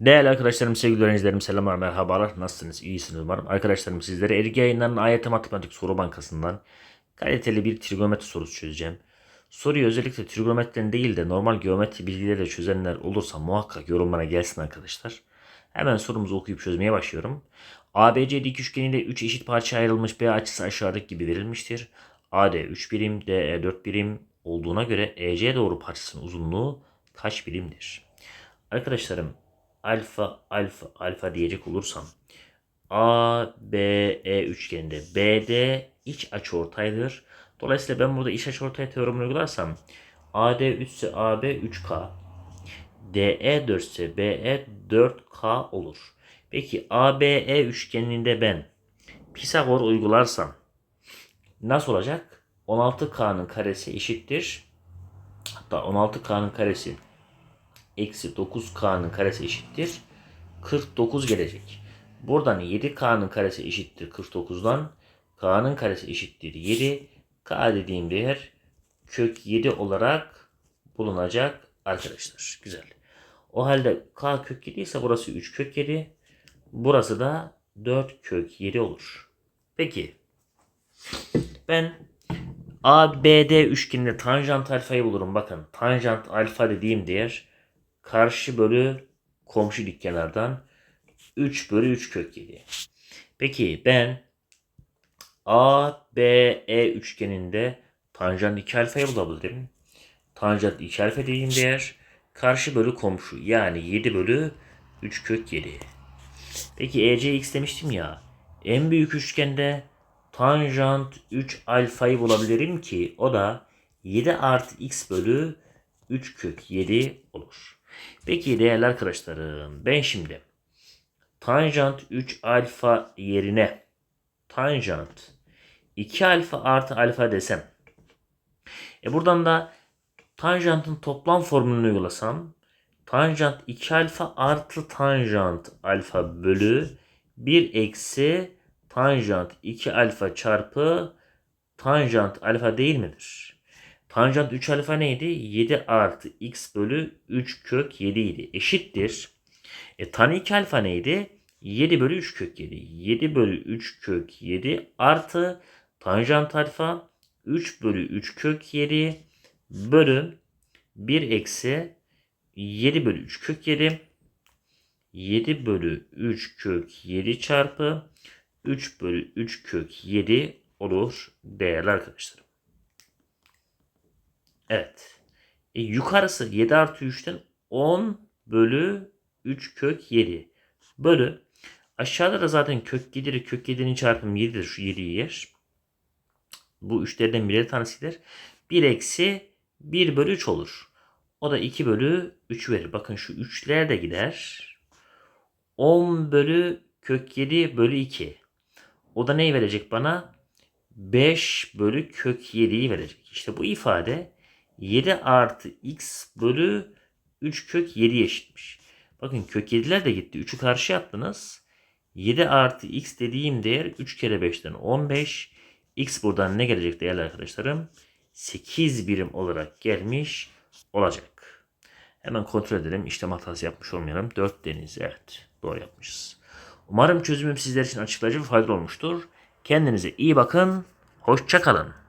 Değerli arkadaşlarım, sevgili öğrencilerim, selamlar, merhabalar. Nasılsınız? İyisiniz umarım. Arkadaşlarım sizlere Ergi yayınlarının AYT Matematik Soru Bankası'ndan kaliteli bir trigonometri sorusu çözeceğim. Soruyu özellikle trigonometriden değil de normal geometri bilgileriyle çözenler olursa muhakkak yorumlara gelsin arkadaşlar. Hemen sorumuzu okuyup çözmeye başlıyorum. ABC dik üçgeniyle 3 eşit parçaya ayrılmış B açısı aşağıdaki gibi verilmiştir. AD 3 birim, DE 4 birim olduğuna göre EC doğru parçasının uzunluğu kaç birimdir? Arkadaşlarım alfa alfa alfa diyecek olursam A, B, E üçgeninde BD iç açıortaydır. Dolayısıyla ben burada iç açıortay teoremini uygularsam AD 3 ise AB 3K DE 4 ise BE 4K olur. Peki ABE üçgeninde ben Pisagor uygularsam nasıl olacak? 16K'nın karesi eşittir. Hatta 16K'nın karesi eksi 9K'nın karesi eşittir. 49 gelecek. Buradan 7K'nın karesi eşittir 49'dan. K'nın karesi eşittir 7. K dediğim değer kök 7 olarak bulunacak arkadaşlar. Güzel. O halde K kök 7 ise burası 3 kök 7. Burası da 4 kök 7 olur. Peki. Ben ABD üçgeninde tanjant alfayı bulurum. Bakın tanjant alfa dediğim değer karşı bölü komşu dik kenardan 3 bölü 3 kök 7. Peki ben ABE üçgeninde tanjant 2 alfayı bulabilirim. Tanjant 2 alfa dediğim değer karşı bölü komşu yani 7 bölü 3 kök 7. Peki ECX demiştim ya. En büyük üçgende tanjant 3 alfayı bulabilirim ki o da 7 artı x bölü 3 kök 7 olur. Peki değerli arkadaşlarım ben şimdi tanjant 3 alfa yerine tanjant 2 alfa artı alfa desem e buradan da tanjantın toplam formülünü uygulasam tanjant 2 alfa artı tanjant alfa bölü 1 eksi tanjant 2 alfa çarpı tanjant alfa değil midir? Tanjant 3 alfa neydi? 7 artı x bölü 3 kök 7 idi. Eşittir. E tan 2 alfa neydi? 7 bölü 3 kök 7. 7 bölü 3 kök 7 artı tanjant alfa 3 bölü 3 kök 7 bölü 1 eksi 7 bölü 3 kök 7 7 bölü 3 kök 7 çarpı 3 bölü 3 kök 7 olur değerli arkadaşlarım. Evet. E, yukarısı 7 artı 3'ten 10 bölü 3 kök 7 bölü aşağıda da zaten kök 7'dir. Kök 7'nin çarpımı 7'dir. Şu 7'yi yer. Bu 3'lerden birer tanesidir. 1 eksi 1 bölü 3 olur. O da 2 bölü 3 verir. Bakın şu 3'ler de gider. 10 bölü kök 7 bölü 2. O da neyi verecek bana? 5 bölü kök 7'yi verecek. İşte bu ifade 7 artı x bölü 3 kök 7 eşitmiş. Bakın kök 7'ler de gitti. 3'ü karşı attınız. 7 artı x dediğim değer 3 kere 5'ten 15. X buradan ne gelecek değerli arkadaşlarım? 8 birim olarak gelmiş olacak. Hemen kontrol edelim. İşlem hatası yapmış olmayalım. 4 deniz. Evet. Doğru yapmışız. Umarım çözümüm sizler için açıklayıcı ve faydalı olmuştur. Kendinize iyi bakın. Hoşçakalın.